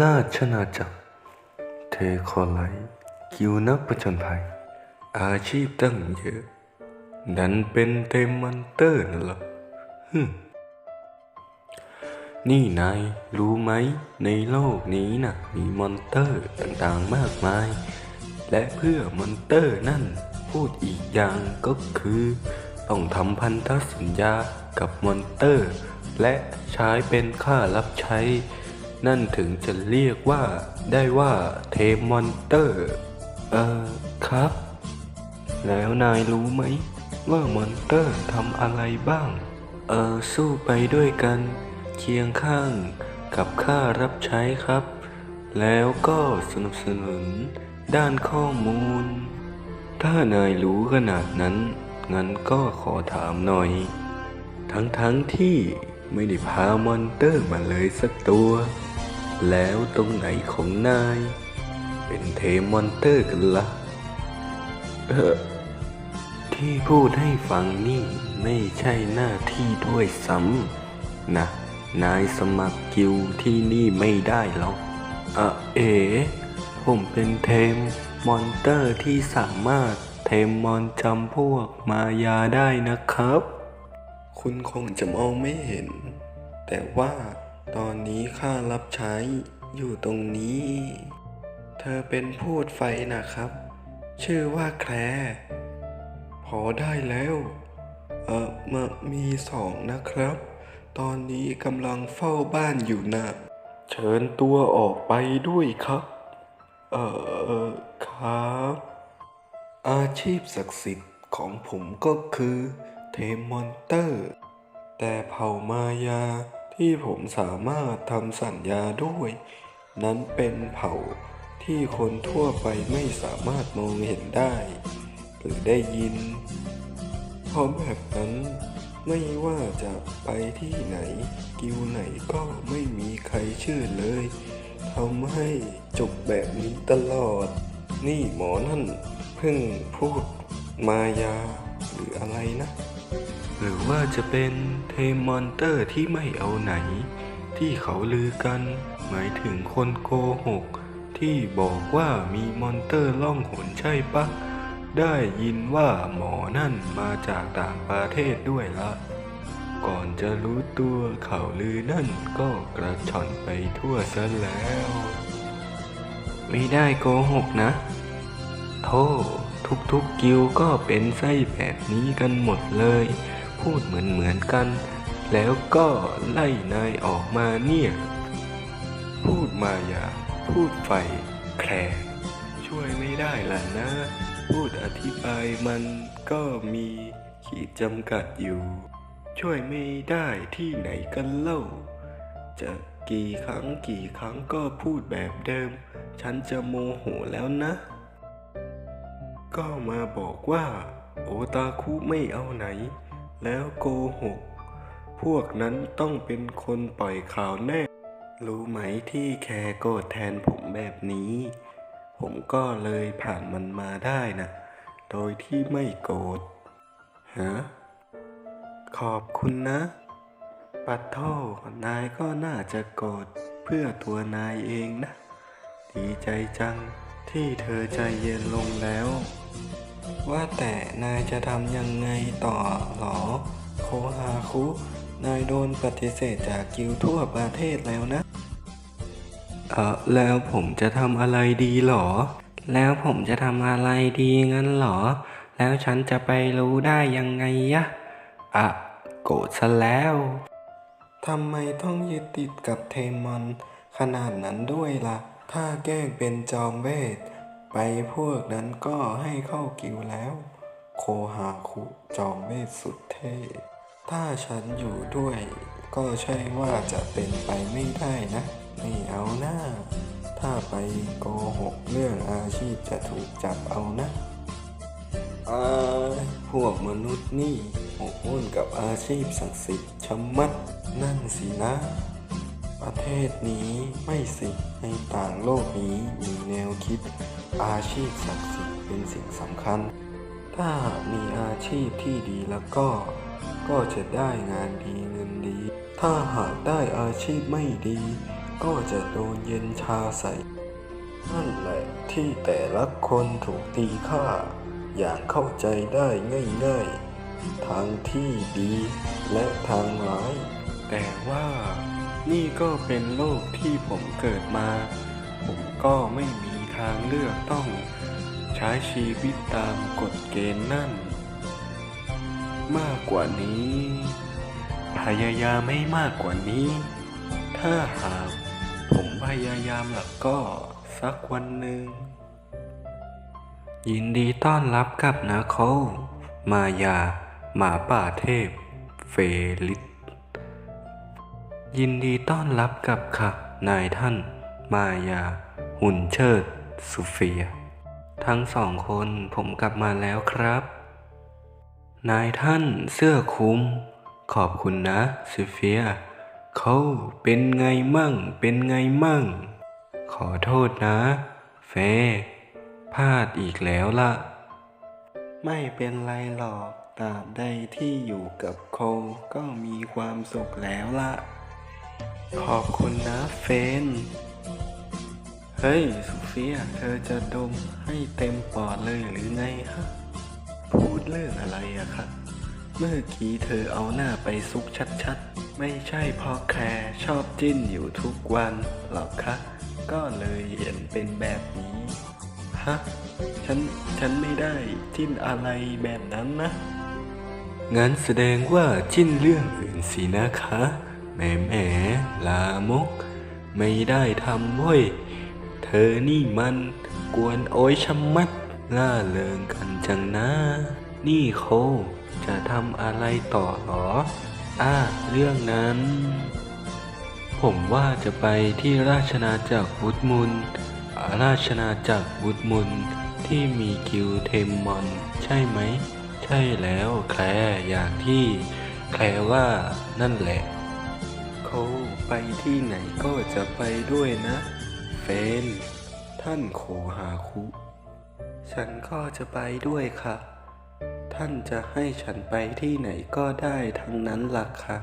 ราชนาจักร เทคอไลท์กิวนักประจนภัย อาชีพตั้งเยอะ ดันเป็นเต็มมอนเตอร์น่ะเหรอฮึมนี่นายรู้ไหมในโลกนี้น่ะ มีมอนเตอร์ต่างๆมากมาย และเพื่อมอนเตอร์นั่น พูดอีกอย่างก็คือ ต้องทำพันธสัญญากับมอนเตอร์ และใช้เป็นค่ารับใช้ นั่นถึงจะเรียกว่าได้ว่าเทมมอนเตอร์ เอ่อครับ แล้วนายรู้ไหม ว่ามอนเตอร์ทำอะไรบ้าง เออสู้ไปด้วยกันเคียงข้างกับค่ารับใช้ครับ แล้วก็สนับสนุนด้านข้อมูล ถ้านายรู้ขนาดนั้น งั้นก็ขอถามหน่อย ทั้งๆทที่ไม่ได้พามอนเตอร์มาเลยสักตัว แล้วตรงไหนของนาย เป็นเทมอนเตอร์กันละ่ะ เออ ที่พูดให้ฟังนี่ไม่ใช่หน้าที่ด้วยซ้ำนะ นายสมัครกิวที่นี่ไม่ได้หรอกอะเอ๋ผมเป็นเทมมอนเตอร์ที่สามารถเทมมอนจำพวกมายาได้นะครับ คุณคงจะมองไม่เห็น แต่ว่า ตอนนี้ข้ารับใช้อยู่ตรงนี้ เธอเป็นพูดไฟนะครับ ชื่อว่าแคลร์พอได้แล้ว เออมามีสองนะครับ ตอนนี้กำลังเฝ้าบ้านอยู่นะ เชิญตัวออกไปด้วยครับ เออครับ อาชีพศักดิ์สิทธิ์ของผมก็คือเทมมอนเตอร์ แต่เผ่ามายา ที่ผมสามารถทำสัญญาด้วย นั้นเป็นเผ่าที่คนทั่วไปไม่สามารถมองเห็นได้ หรือได้ยิน เพราะแบบนั้นไม่ว่าจะไปที่ไหน กิวไหนก็ไม่มีใครชื่อเลยทำให้จบแบบนี้ตลอด นี่หมอนั่นเพิ่งพูดมายาหรืออะไรนะ หรือว่าจะเป็นเทมมอนเตอร์ที่ไม่เอาไหน ที่เขาลือกัน หมายถึงคนโกหก ที่บอกว่ามีมอนเตอร์ล่องหนใช่ปะ ได้ยินว่าหมอนั่นมาจากต่างประเทศด้วยละ ก่อนจะรู้ตัวข่าวลือนั่นก็กระชอนไปทั่วซะแล้ว ไม่ได้โกหกนะโธ่ทุกๆกิวก็เป็นไส้แบบนี้กันหมดเลย พูดเหมือนเหมือนๆกัน แล้วก็ไล่นายออกมาเนี่ย พูดมาอย่าพูดไฟแคลร์ช่วยไม่ได้ล่ะนะ พูดอธิบายมันก็มีขีดจำกัดอยู่ ช่วยไม่ได้ที่ไหนกันเล่า จะกี่ครั้งกี่ครั้งก็พูดแบบเดิม ฉันจะโมโหแล้วนะ ก็มาบอกว่า โอตาคุไม่เอาไหน แล้วโกหก พวกนั้นต้องเป็นคนปล่อยข่าวแน่ รู้ไหมที่แคร์โกรธแทนผมแบบนี้ ผมก็เลยผ่านมันมาได้นะ โดยที่ไม่โกรธฮะขอบคุณนะ ปัดโทนายก็น่าจะโกรธเพื่อตัวนายเองนะ ดีใจจังที่เธอใจเย็นลงแล้ว ว่าแต่นายจะทำยังไงต่อหร ฮาคุ นายโดนปฏิเสธจากกิวทั่วประเทศแล้วนะ เออแล้วผมจะทำอะไรดีหรอ แล้วผมจะทำอะไรดีงั้นหรอ แล้วฉันจะไปรู้ได้ยังไงยะอะโกรธซะแล้วทำไมต้องยึดติดกับเทมอน ขนาดนั้นด้วยล่ะ ถ้าแกล้งเป็นจอมเวท ไปพวกนั้นก็ให้เข้ากิวแล้ว โคฮาคุจอมเวทสุดเท่ ถ้าฉันอยู่ด้วย ก็ใช่ว่าจะเป็นไปไม่ได้นะ ไม่เอาหน้า ถ้าไปโกหกเรื่องอาชีพจะถูกจับเอานะอาพวกมนุษย์นี่หมกมุ่นกับอาชีพศักดิ์สิทธิ์ชะมัดนั่นสินะ ประเทศนี้ไม่สิในต่างโลกนี้มีแนวคิด อาชีพศักดิ์สิทธิ์เป็นสิ่งสำคัญ ถ้ามีอาชีพที่ดีแล้วก็ ก็จะได้งานดีเงินดี ถ้าหากได้อาชีพไม่ดี ก็จะโดนเย็นชาใส่ นั่นแหละที่แต่ละคนถูกตีค่า อย่างเข้าใจได้ง่ายๆ ทางที่ดีและทางร้าย แต่ว่านี่ก็เป็นโลกที่ผมเกิดมา ผมก็ไม่มีทางเลือกต้อง ใช้ชีวิตตามกฎเกณฑ์นั่น มากกว่านี้ พยายามไม่มากกว่านี้ ถ้าหากผมพยายามหลักก็สักวันหนึ่ง ยินดีต้อนรับกับนะโคมายา หมาป่าเทพ เฟลิสยินดีต้อนรับกับค่ะ นายท่าน มายา หุ่นเชิด สุเฟีย ทั้งสองคนผมกลับมาแล้วครับ นายท่านเสื้อคุม ขอบคุณนะซูเฟีย เขาเป็นไงมั่ง เป็นไงมั่ง ขอโทษนะ เฟพลาดอีกแล้วล่ะ ไม่เป็นไรหรอกตราบใดที่อยู่กับโคก็มีความสุขแล้วล่ะ ขอบคุณนะเฟน เฮ้ยสุเฟีย เธอจะดมให้เต็มปอดเลยหรือไงฮะ เรื่องอะไรอะคะเมื่อกี้เธอเอาหน้าไปซุกชัดๆ ไม่ใช่เพราะแคร์ชอบจิ้นอยู่ทุกวันหรอกคะก็เลยเห็นเป็นแบบนี้ ฮะ ฉัน ฉันไม่ได้จิ้นอะไรแบบนั้นนะ งั้นแสดงว่าจิ้นเรื่องอื่นสินะคะแหมแหมลามก ไม่ได้ทำเว้ย เธอนี่มัน กวนโอยชะมัดล่าเริงกันจังนะ นี่โค จะทำอะไรต่อหรอ อ่า เรื่องนั้น ผมว่าจะไปที่ราชนาจักรวุฒมุน ราชนาจักรวุฒมุนที่มีกิวเทมมอน ใช่ไหม ใช่แล้วแคลอย่างที่แคลว่านั่นแหละเขาไปที่ไหนก็จะไปด้วยนะเฟน ท่านโคหาคุ ฉันก็จะไปด้วยค่ะ ท่านจะให้ฉันไปที่ไหนก็ได้ทั้งนั้นล่ะค่ะ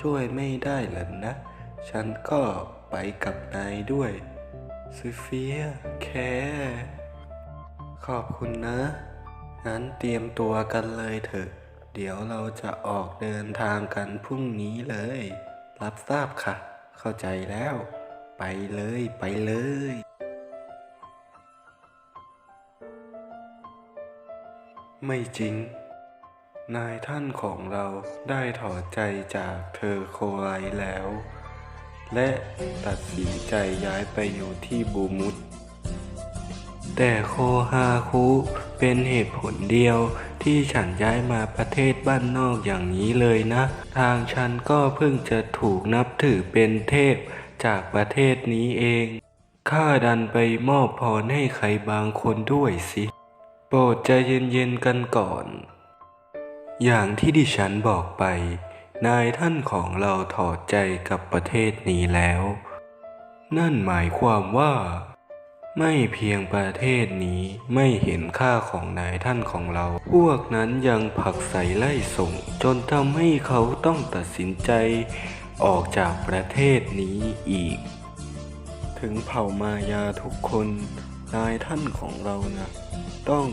ช่วยไม่ได้หรอนะ ฉันก็ไปกับนายด้วยซูเฟียแคร์ขอบคุณนะ งั้นเตรียมตัวกันเลยเถอะ เดี๋ยวเราจะออกเดินทางกันพรุ่งนี้เลย รับทราบค่ะ เข้าใจแล้ว ไปเลยไปเลย ไม่จริง นายท่านของเราได้ถอดใจจากเธอโคไลแล้ว และตัดสินใจย้ายไปอยู่ที่บูมุตแต่โคฮาคุเป็นเหตุผลเดียวที่ฉันย้ายมาประเทศบ้านนอกอย่างนี้เลยนะ ทางฉันก็เพิ่งจะถูกนับถือเป็นเทพจากประเทศนี้เอง ข้าดันไปมอบพรให้ใครบางคนด้วยสิ รดใจเย็นๆกันก่อน อย่างที่ดิฉันบอกไป นายท่านของเราถอดใจกับประเทศนี้แล้ว นั่นหมายความว่า ไม่เพียงประเทศนี้ไม่เห็นค่าของนายท่านของเรา พวกนั้นยังผลักใส่ไล่ส่ง จนทำให้เขาต้องตัดสินใจออกจากประเทศนี้อีก ถึงเผ่ามายาทุกคนนายท่านของเรานะ ต้อง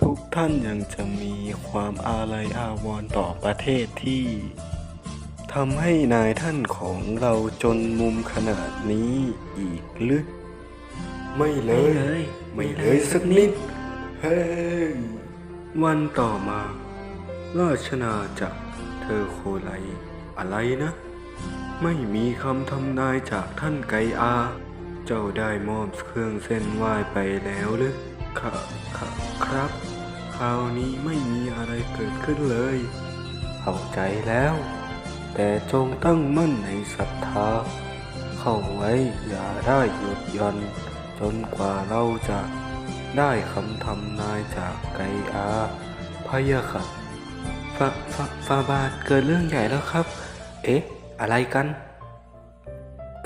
ทุกท่านยังจะมีความอาลัยอาวรณ์ต่อประเทศที่ทำให้นายท่านของเราจนมุมขนาดนี้อีกหรือไม่เลย ไม่เลยสักนิด เฮ้ย วันต่อมา ราชนาจักรเธอโคไลอะไรนะ ไม่มีคำทำนายจากท่านไกอา เจ้าได้มอบเครื่องเส้นไหว้ไปแล้วหรือ ค่ะค่ะครับ คราวนี้ไม่มีอะไรเกิดขึ้นเลย เข้าใจแล้ว แต่จงตั้งมั่นในศรัทธา เข้าไว้อย่าได้หยุดย่อน จนกว่าเราจะได้คำทำนายจากไกอาพะยะค่ะฟาฟาฟาบาทเกิดเรื่องใหญ่แล้วครับ เอ๊ะ อะไรกัน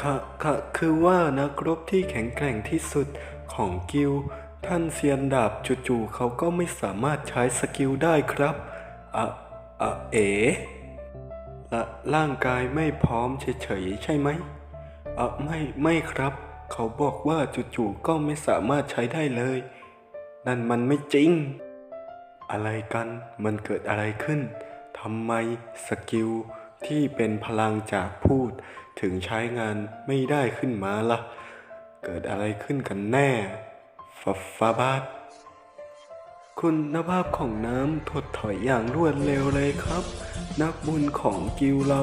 ค่ะค่ะคือว่านักรบที่แข็งแกร่งที่สุดของกิล ท่านเซียนดาบจู่ๆเขาก็ไม่สามารถใช้สกิลได้ครับอะอะเอ๋ละร่างกายไม่พร้อมเฉยๆใช่ไหมเออไม่ไม่ครับ เขาบอกว่าจู่ๆก็ไม่สามารถใช้ได้เลย นั่นมันไม่จริง อะไรกันมันเกิดอะไรขึ้นทำไมสกิลที่เป็นพลังจากพูดถึงใช้งานไม่ได้ขึ้นมาล่ะ เกิดอะไรขึ้นกันแน่ ฟาฟาบาดคุณภาพของน้ำถดถอยอย่างรวดเร็วเลยครับ นักบุญของกิลเรา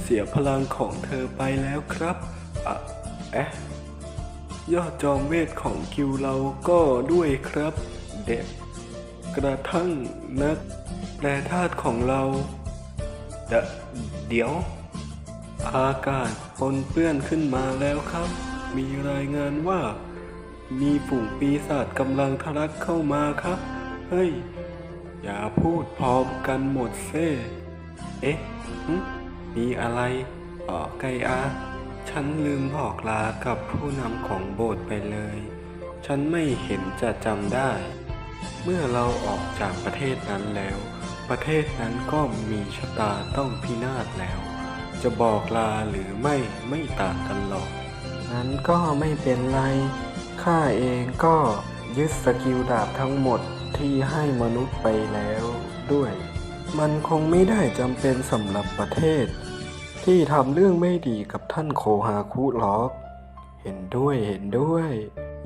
เสียพลังของเธอไปแล้วครับอะเอ๊ะยอดจอมเวทของกิวเราก็ด้วยครับ เด็ก กระทั่งนักแปรธาตุของเราเดเดี๋ยว อากาศปนเปื้อนขึ้นมาแล้วครับ มีรายงานว่า มีฝูงปีศาจกำลังทะลักเข้ามาครับ เฮ้ย อย่าพูดพร้อมกันหมดเซ่เอ๊ะมีอะไรอ๋อไกอาฉันลืมบอกลากับผู้นำของโบสถ์ไปเลย ฉันไม่เห็นจะจำได้ เมื่อเราออกจากประเทศนั้นแล้ว ประเทศนั้นก็มีชะตาต้องพินาศแล้ว จะบอกลาหรือไม่ไม่ต่างกันหรอกนั้นก็ไม่เป็นไร ข้าเองก็ยึดสกิลดาบทั้งหมดที่ให้มนุษย์ไปแล้วด้วย มันคงไม่ได้จำเป็นสำหรับประเทศ ที่ทำเรื่องไม่ดีกับท่านโคฮาคุหรอก เห็นด้วยเห็นด้วย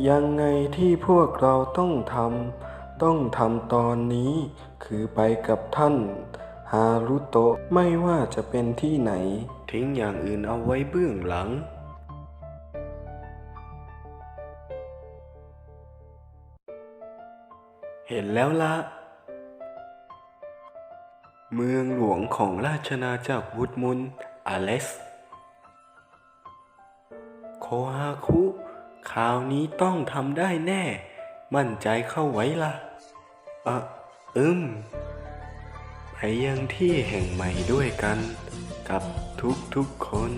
ยังไงที่พวกเราต้องทำต้องทำตอนนี้ คือไปกับท่านฮารุโตะไม่ว่าจะเป็นที่ไหน ทิ้งอย่างอื่นเอาไว้เบื้องหลัง เห็นแล้วละ เมืองหลวงของราชนาจักรวุฒมุนอเลสโคฮาคุคราวนี้ต้องทำได้แน่ มั่นใจเข้าไว้ละอะอึมไปยังที่แห่งใหม่ด้วยกัน กับทุกๆคน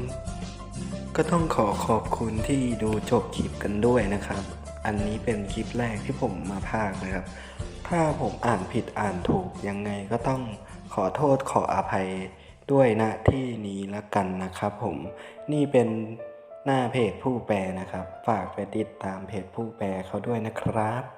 ก็ต้องขอขอบคุณที่ดูจบคลิปกันด้วยนะครับ อันนี้เป็นคลิปแรกที่ผมมาพากนะครับ ถ้าผมอ่านผิดอ่านถูกยังไงก็ต้องขอโทษขออภัยด้วยณที่นี้ละกันนะครับผมนี่เป็นหน้าเพจผู้แปลนะครับ ฝากไปติดตามเพจผู้แปลเขาด้วยนะครับ